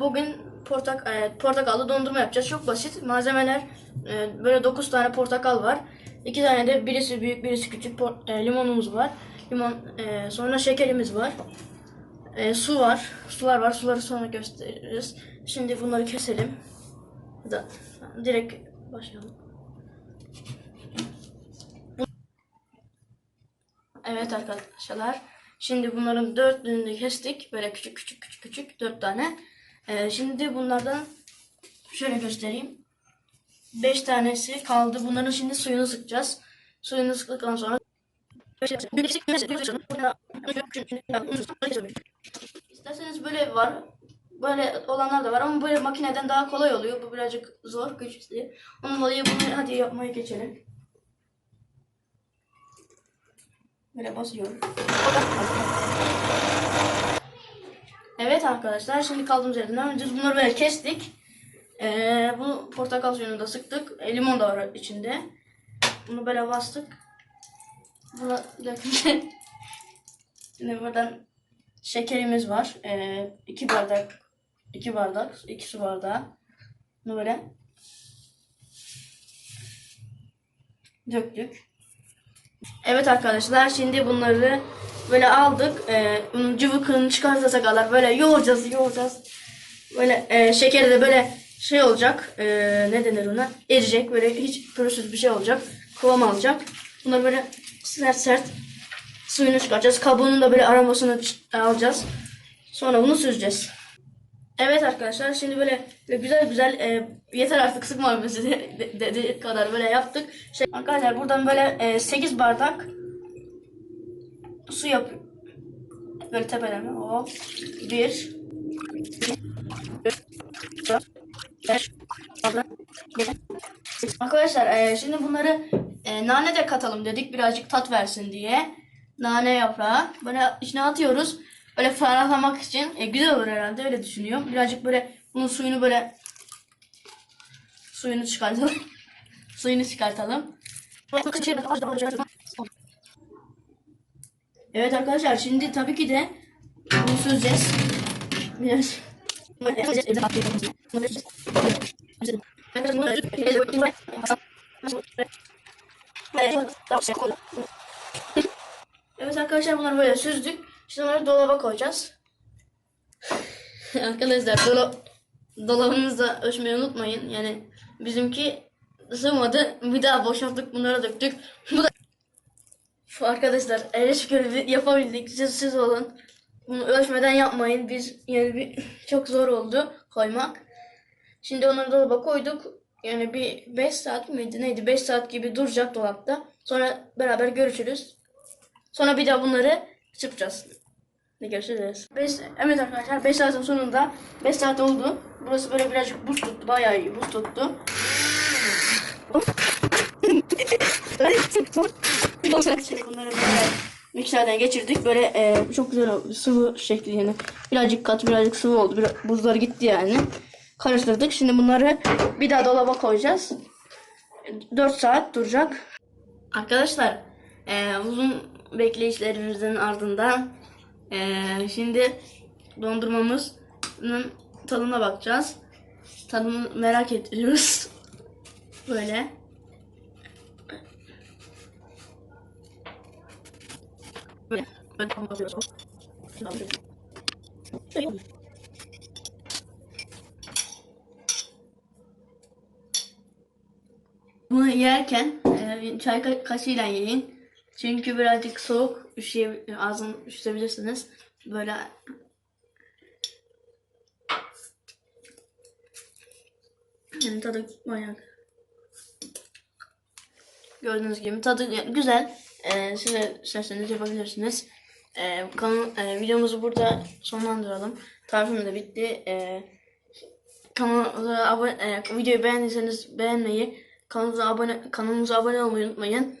bugün portak e, portakallı dondurma yapacağız. Çok basit. Malzemeler e, böyle 9 tane portakal var. 2 tane de birisi büyük birisi küçük e, limonumuz var. Limon e, sonra şekerimiz var. E, su var. Sular var. Suları sonra gösteririz. Şimdi bunları keselim. Da, direkt başlayalım. Evet arkadaşlar. Şimdi bunların dörtlüğünü kestik. Böyle küçük küçük küçük küçük dört tane. Ee, şimdi bunlardan şöyle göstereyim. Beş tanesi kaldı. Bunların şimdi suyunu sıkacağız. Suyunu sıktıktan sonra İsterseniz böyle var. Böyle olanlar da var ama böyle makineden daha kolay oluyor. Bu birazcık zor, güçlü. Onun dolayı bunu hadi yapmaya geçelim. Böyle basıyorum. Evet arkadaşlar şimdi kaldığımız yerden devam edeceğiz. Bunları böyle kestik. Ee, bu portakal suyunu da sıktık. E, limon da var içinde. Bunu böyle bastık. Buna dökünce şimdi buradan şekerimiz var. Ee, iki bardak iki bardak iki su bardağı. Bunu böyle döktük. Evet arkadaşlar şimdi bunları böyle aldık. Ee, bunun cıvıkını çıkartacak kadar böyle yoğuracağız yoğuracağız. Böyle e, şekeri de böyle şey olacak. e, ne denir ona? Eriyecek. Böyle hiç pürüzsüz bir şey olacak. Kıvam alacak. Bunları böyle sert sert suyunu çıkaracağız. Kabuğunun da böyle aromasını alacağız. Sonra bunu süzeceğiz. Evet arkadaşlar şimdi böyle, güzel güzel e, yeter artık sıkma bizi de- kadar böyle yaptık. Şey, arkadaşlar buradan böyle e, 8 bardak su yap. Böyle tepeleme. O 1 Arkadaşlar e, şimdi bunları e, nane de katalım dedik birazcık tat versin diye. Nane yaprağı böyle içine atıyoruz. Böyle ferahlamak için e, güzel olur herhalde öyle düşünüyorum. Birazcık böyle bunun suyunu böyle suyunu çıkartalım. suyunu çıkartalım. Evet arkadaşlar şimdi tabii ki de bunu süzeceğiz. Biraz. Evet arkadaşlar bunları böyle süzdük. Şimdi onları dolaba koyacağız. arkadaşlar dola dolabınızda ölçmeyi unutmayın. Yani bizimki sığmadı. Bir daha boşalttık bunları döktük. Bu da arkadaşlar ele şükür yapabildik. Siz, siz olun. Bunu ölçmeden yapmayın. Biz yani bir, çok zor oldu koymak. Şimdi onları dolaba koyduk. Yani bir 5 saat miydi neydi? 5 saat gibi duracak dolapta. Sonra beraber görüşürüz. Sonra bir daha bunları çırpacağız. Ne görüşürüz. Beş, evet arkadaşlar 5 saatin sonunda 5 saat oldu. Burası böyle birazcık buz tuttu. Bayağı iyi buz tuttu. Bunları böyle mikserden geçirdik. Böyle e, çok güzel oldu. Sıvı şekli yani. Birazcık katı birazcık sıvı oldu. Biraz, buzları gitti yani. Karıştırdık. Şimdi bunları bir daha dolaba koyacağız. 4 saat duracak. Arkadaşlar e, uzun bekleyişlerimizin ardından e, şimdi dondurmamızın tadına bakacağız. Tadını merak ediyoruz. Böyle. Böyle. Böyle kapatıyoruz. Bunu yerken e, çay ka- kaşığıyla yiyin. Çünkü birazcık soğuk, üşüye, ağzını üşütebilirsiniz. Böyle yani tadı bayağı Gördüğünüz gibi tadı güzel. Ee, siz de isterseniz yapabilirsiniz. Ee, kanal, e, videomuzu burada sonlandıralım. Tarifim de bitti. Ee, kanala abone, e, videoyu beğendiyseniz beğenmeyi, kanalımıza abone, kanalımıza abone olmayı unutmayın.